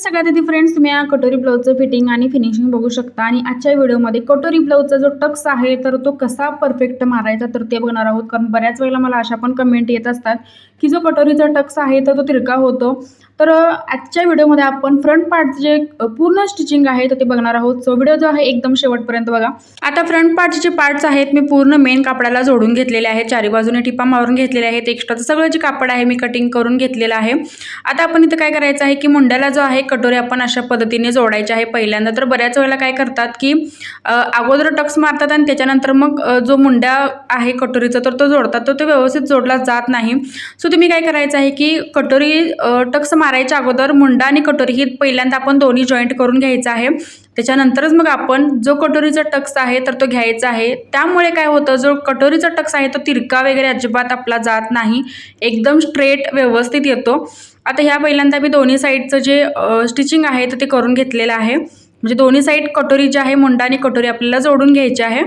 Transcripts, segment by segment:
सगळ्यात आधी फ्रेंड्स तुम्ही या कटोरी ब्लाऊजचं फिटिंग आणि फिनिशिंग बघू शकता. आणि आजच्या व्हिडिओमध्ये कटोरी ब्लाऊजचा जो टक्स आहे तर तो कसा परफेक्ट मारायचा तर ते बघणार आहोत. कारण बऱ्याच वेळेला मला अशा पण कमेंट येत असतात की जो कटोरीचा टक्स आहे तर तो तिरका होतो. तर आजच्या व्हिडिओमध्ये आपण फ्रंट पार्टचं जे पूर्ण स्टिचिंग आहे तर ते बघणार आहोत. सो व्हिडिओ जो आहे एकदम शेवटपर्यंत बघा. आता फ्रंट पार्टचे जे पार्ट्स आहेत मी पूर्ण मेन कापडाला जोडून घेतलेले आहेत चारी बाजूने टिपा मारून घेतलेले आहेत. एक्स्ट्राचं सगळं जे कापड आहे मी कटिंग करून घेतलेलं आहे. आता आपण इथं काय करायचं आहे की मुंड्याला जो आहे कटोरी आपण अशा पद्धतीने जोडायचे आहे. पहिल्यांदा तर बऱ्याच वेळेला काय करतात की अगोदर टक्स मारतात आणि त्याच्यानंतर मग जो मुंड्या आहे कटोरीचा तर तो जोडतात. तर तो व्यवस्थित जोडला जात नाही. सो तुम्ही काय करायचं आहे की कटोरी टक्स मार मारायच्या अगोदर मुंडा आणि कटोरी ही पहिल्यांदा आपण दोन्ही जॉईंट करून घ्यायचं आहे. त्याच्यानंतरच मग आपण जो कटोरीचा टक्स आहे तर तो घ्यायचा आहे. त्यामुळे काय होतं जो कटोरीचा टक्स आहे तो तिरका वगैरे अजिबात आपला जात नाही. एकदम स्ट्रेट व्यवस्थित येतो. आता ह्या पहिल्यांदा मी दोन्ही साईडचं जे स्टिचिंग आहे तर ते करून घेतलेलं आहे. म्हणजे दोन्ही साईड कटोरी जी आहे मुंडा आणि कटोरी आपल्याला जोडून घ्यायची आहे.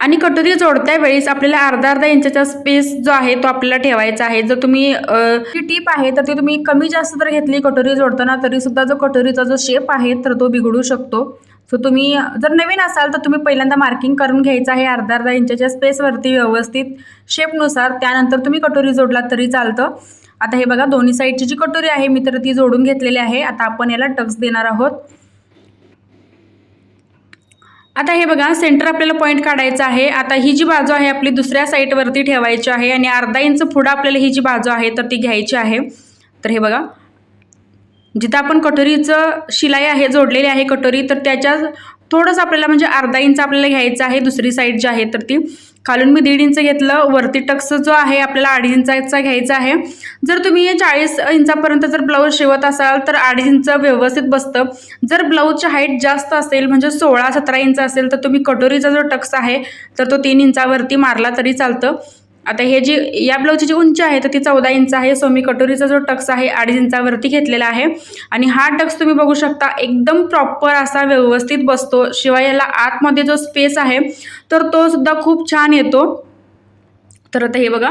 आणि कटोरी जोडत्या वेळेस आपल्याला अर्धा अर्धा इंचाचा स्पेस जो आहे तो आपल्याला ठेवायचा आहे. जर तुम्ही जी टीप आहे तर ती तुम्ही कमी जास्त जर घेतली कटोरी जोडताना तरी सुद्धा जो कटोरीचा जो शेप आहे तर तो बिघडू शकतो. सो तुम्ही जर नवीन असाल तर तुम्ही पहिल्यांदा मार्किंग करून घ्यायचं आहे अर्धा अर्धा इंचाच्या स्पेसवरती व्यवस्थित शेपनुसार त्यानंतर तुम्ही कटोरी जोडलात तरी चालतं. आता हे बघा दोन्ही साईडची जी कटोरी आहे मी तर ती जोडून घेतलेली आहे. आता आपण याला टक्स देणार आहोत. आता हे बघा सेंटर आपल्याला पॉईंट काढायचा आहे. आता ही जी बाजू आहे आपली दुसऱ्या साईडवरती ठेवायची आहे आणि अर्धा इंच पुढं आपल्याला ही जी बाजू आहे तर ती घ्यायची आहे. तर हे बघा जिथं आपण कटोरीचं शिलाई आहे जोडलेली आहे कटोरी तर त्याच्या थोडंसं आपल्याला म्हणजे अर्धा इंच आपल्याला घ्यायचं आहे दुसरी साईड जी आहे तर ती. खालून मी दीड इंच घेतलं. वरती टक्स जो आहे आपल्याला अडीच इंचाचा घ्यायचा आहे. जर तुम्ही चाळीस इंचापर्यंत जर ब्लाऊज शिवत असाल तर अडीच इंच व्यवस्थित बसतं. जर ब्लाऊजची हाईट जास्त असेल म्हणजे सोळा सतरा इंच असेल तर तुम्ही कटोरीचा जो टक्स आहे तर तो तीन इंचावरती मारला तरी चालतं. आता हे जी या ब्लाऊजची जी उंची आहे तर ती चौदा इंच आहे. सो मी कटोरीचा जो टक्स आहे अडीच इंचावरती घेतलेला आहे. आणि हा टक्स तुम्ही बघू शकता एकदम प्रॉपर असा व्यवस्थित बसतो. शिवाय याला आतमध्ये जो स्पेस आहे तर तो सुद्धा खूप छान येतो. तर आता हे बघा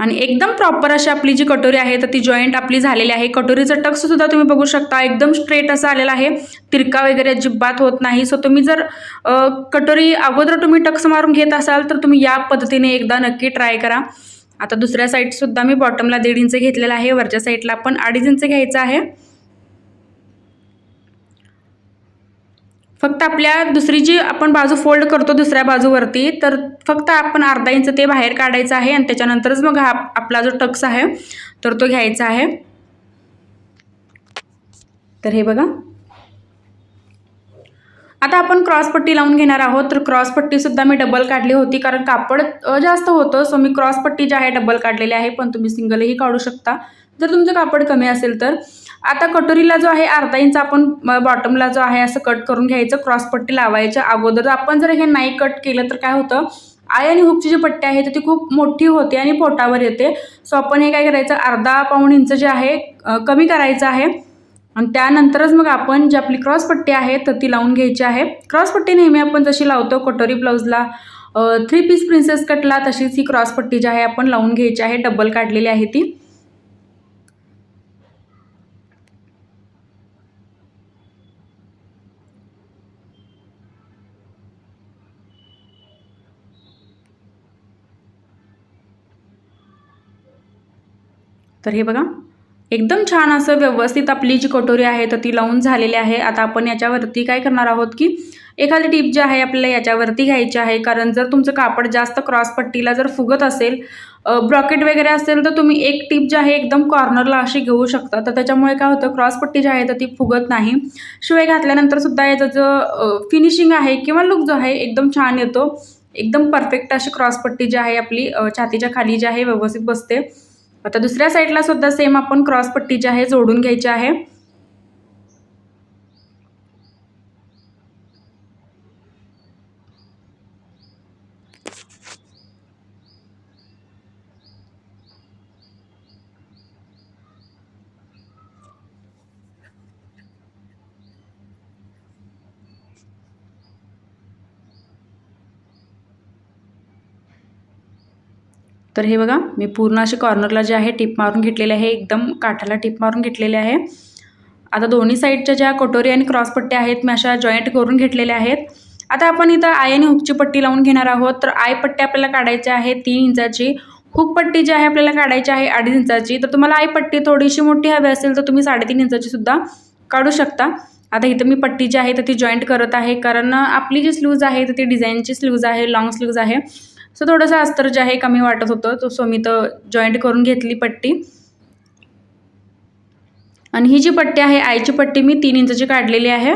आणि एकदम प्रॉपर अशी आपली जी कटोरी आहे तर ती जॉईंट आपली झालेली आहे. कटोरीचं टक्स सुद्धा तुम्ही बघू शकता. एकदम स्ट्रेट असं आलेला आहे. तिरका वगैरे अजिबात होत नाही. सो तुम्ही जर कटोरी अगोदर तुम्ही टक्स मारून घेत असाल तर तुम्ही या पद्धतीने एकदा नक्की ट्राय करा. आता दुसऱ्या साईडसुद्धा मी बॉटमला दीड इंच घेतलेला आहे. वरच्या साईडला पण अडीच इंच घ्यायचं आहे. फक्त आपल्या दुसरी जी आपण बाजू फोल्ड करतो दुसऱ्या बाजूवरती तर फक्त आपण अर्धा इंच ते बाहेर काढायचं आहे आणि त्याच्यानंतरच मग हा आपला जो टक्स आहे तर तो घ्यायचा आहे. तर हे बघा. आता आपण क्रॉसपट्टी लावून घेणार आहोत. तर क्रॉसपट्टीसुद्धा मी डबल काढली होती कारण कापड जास्त होतं. सो मी क्रॉसपट्टी जी आहे डबल काढलेली आहे पण तुम्ही सिंगलही काढू शकता. जर तुमचं कापड कमी असेल तर. आता कटोरीला जो आहे अर्धा इंच आपण बॉटमला जो आहे असं कट करून घ्यायचं. क्रॉसपट्टी लावायच्या अगोदर. आपण जर हे नाही कट केलं तर काय होतं? आय आणि हुकची जी पट्टी आहे तर ती खूप मोठी होते आणि पोटावर येते. सो आपण हे काय करायचं अर्धा पाऊण इंच जे आहे कमी करायचं आहे. आणि त्यानंतरच मग आपण जी आपली क्रॉसपट्टी आहे तर ती लावून घ्यायची आहे. क्रॉसपट्टी नेहमी आपण जशी लावतो कटोरी ब्लाऊजला थ्री पीस प्रिन्सेस कटला तशीच ही क्रॉसपट्टी जी आहे आपण लावून घ्यायची आहे. डबल काढलेली आहे ती. तर हे बघा. एकदम छान असं व्यवस्थित आपली जी कटोरी आहे तर ती लावून झालेली आहे. आता आपण याच्यावरती काय करणार आहोत की एखादी टीप जी आहे आपल्याला याच्यावरती घ्यायची आहे. कारण जर तुमचं कापड जास्त क्रॉसपट्टीला जर फुगत असेल ब्रॉकेट वगैरे असेल तर तुम्ही एक टीप जी आहे एकदम कॉर्नरला अशी घेऊ शकता. तर त्याच्यामुळे काय होतं क्रॉसपट्टी जी आहे तर ती फुगत नाही. शिवाय घातल्यानंतर सुद्धा याचं जो फिनिशिंग आहे किंवा लुक जो आहे एकदम छान येतो. एकदम परफेक्ट अशी क्रॉसपट्टी जी आहे आपली छातीच्या खाली जी आहे व्यवस्थित बसते. आता दुसऱ्या साईडला सुद्धा सेम आपण क्रॉसपट्टी जी आहे जोडून घ्यायची आहे. तर हे बघा मी पूर्ण असे कॉर्नरला जे आहे टिप मारून घेतलेले आहे एकदम काठाला टिप मारून घेतलेले आहे. आता दोन्ही साईडच्या ज्या कटोरी आणि क्रॉस पट्ट्या आहेत मी अशा जॉईंट करून घेतलेल्या आहेत. आता आपण इथं आय आणि हुकची पट्टी लावून घेणार आहोत. तर आय पट्टी आपल्याला काढायची आहे तीन इंचाची. हुक पट्टी जी आहे आपल्याला काढायची आहे अडीच इंचाची. तर तुम्हाला आय पट्टी थोडीशी मोठी हवी असेल तर तुम्ही साडेतीन इंचाची सुद्धा काढू शकता. आता इथं मी पट्टी जी आहे तर ती जॉईंट करत आहे. कारण आपली जी स्लूज आहे तर ती डिझाईनची स्लूज आहे लॉंग स्लूज आहे. सो थोडंसं अस्तर जे आहे कमी वाटत होतं. तो सो मी तर जॉईंट करून घेतली पट्टी. आणि ही जी पट्टी आहे आईची पट्टी मी तीन इंचची काढलेली आहे.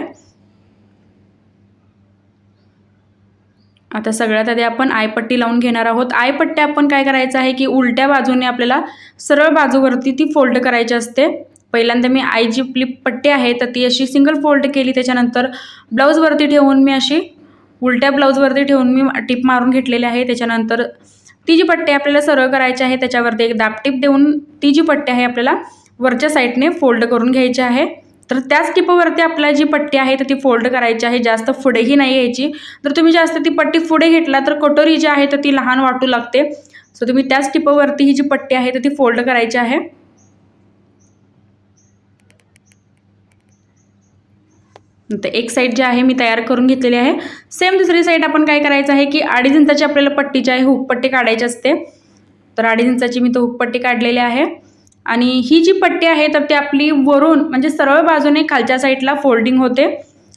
आता सगळ्यात आधी आपण आयपट्टी लावून घेणार आहोत. आयपट्टी आपण काय करायचं आहे की उलट्या बाजूने आपल्याला सरळ बाजूवरती ती फोल्ड करायची असते. पहिल्यांदा मी आई जी आपली पट्टी आहे तर ती अशी सिंगल फोल्ड केली. त्याच्यानंतर ब्लाऊजवरती ठेवून मी अशी उलट्या ब्लाऊजवरती ठेवून मी टिप मारून घेतलेली आहे. त्याच्यानंतर ती जी पट्टी आपल्याला सरळ करायची आहे त्याच्यावरती एक दाबटीप देऊन ती जी पट्टी आहे आपल्याला वरच्या साईडने फोल्ड करून घ्यायची आहे. तर त्याच टिपावरती आपल्याला जी पट्टी आहे तर ती फोल्ड करायची आहे. जास्त पुढेही नाही घ्यायची. जर तुम्ही जास्त ती पट्टी पुढे घेतला तर कटोरी जी आहे तर ती लहान वाटू लागते. सो तुम्ही त्याच टिपावरती ही जी पट्टी आहे तर ती फोल्ड करायची आहे. तर एक साईड जी आहे मी तयार करून घेतलेली आहे. सेम दुसरी साईड आपण काय करायचं आहे की अडीच इंचाची आपल्याला पट्टी जी आहे हुकपट्टी काढायची असते. तर अडीच इंचाची मी तो हुकपट्टी काढलेली आहे. आणि ही जी पट्टी आहे तर ती आपली वरून म्हणजे सरळ बाजूने खालच्या साईडला फोल्डिंग होते.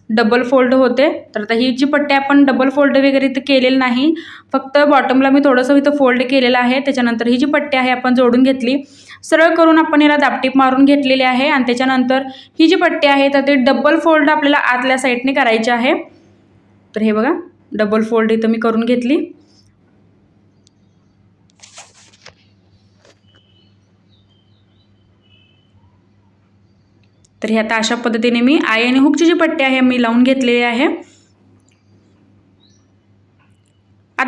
डबल फोल्ड होते. तर आता ही जी पट्टी आपण डबल फोल्ड वगैरे इथं केलेलं नाही. फक्त बॉटमला मी थोडंसं इथं फोल्ड केलेलं आहे. त्याच्यानंतर ही जी पट्टी आहे आपण जोडून घेतली. सरळ करून आपण याला दापटीप मारून घेतलेली आहे आणि त्याच्यानंतर ही जी पट्टी आहे तर ते डबल फोल्ड आपल्याला आतल्या साईडने करायची आहे. तर हे बघा डबल फोल्ड इथं मी करून घेतली. तर हे आता अशा पद्धतीने मी आई आणि हुकची जी पट्टी आहे मी लावून घेतलेली आहे.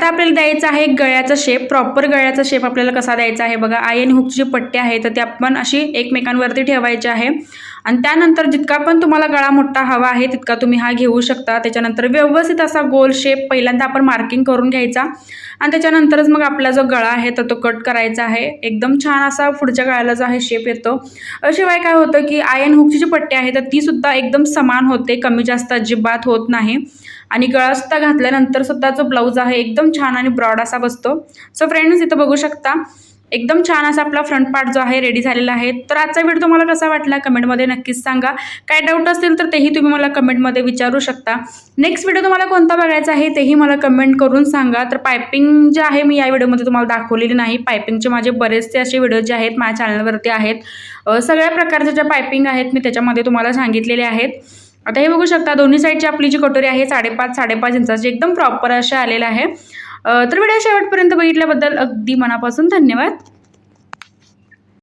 आता आपल्याला द्यायचा आहे गळ्याचा शेप प्रॉपर गळ्याचा शेप आपल्याला कसा द्यायचा आहे बघा. आय आणि हुकची जी पट्टी आहे तर ती आपण अशी एकमेकांवरती ठेवायची आहे. आणि त्यानंतर जितका पण तुम्हाला गळा मोठा हवा आहे तितका तुम्ही हा घेऊ शकता. त्याच्यानंतर व्यवस्थित असा गोल शेप पहिल्यांदा आपण मार्किंग करून घ्यायचा. आणि त्याच्यानंतरच मग आपला जो गळा आहे तर तो कट करायचा आहे. एकदम छान असा पुढच्या गळ्याला जो आहे शेप येतो. शिवाय काय होतं की आयन हुकची जी पट्टी आहे तर तीसुद्धा एकदम समान होते. कमी जास्त अजिबात होत नाही. आणि गळासुद्धा घातल्यानंतर सुद्धा जो ब्लाऊज आहे एकदम छान आणि ब्रॉड असा बसतो. सो फ्रेंड्स इथं बघू शकता एकदम छान असा आपला फ्रंट पार्ट जो आहे रेडी झालेला आहे. तर आजचा व्हिडिओ तुम्हाला कसा वाटला कमेंटमध्ये नक्कीच सांगा. काय डाऊट असतील तर तेही तुम्ही मला कमेंटमध्ये विचारू शकता. नेक्स्ट व्हिडिओ तुम्हाला कोणता बघायचा आहे तेही मला कमेंट करून सांगा. तर पायपिंग जे आहे मी या व्हिडिओमध्ये तुम्हाला दाखवलेली नाही. पायपिंगचे माझे बरेचसे असे व्हिडिओ जे आहेत माझ्या चॅनलवरती आहेत. सगळ्या प्रकारच्या ज्या पायपिंग आहेत मी त्याच्यामध्ये तुम्हाला सांगितलेले आहेत. आता हे बघू शकता दोन्ही साईडची आपली जी कटोरी आहे साडेपाच साडेपाच इंचाची एकदम प्रॉपर अशा आलेलं आहे. तर व्हिडिओ शेवटपर्यंत बघितल्याबद्दल अगदी मनापासून धन्यवाद.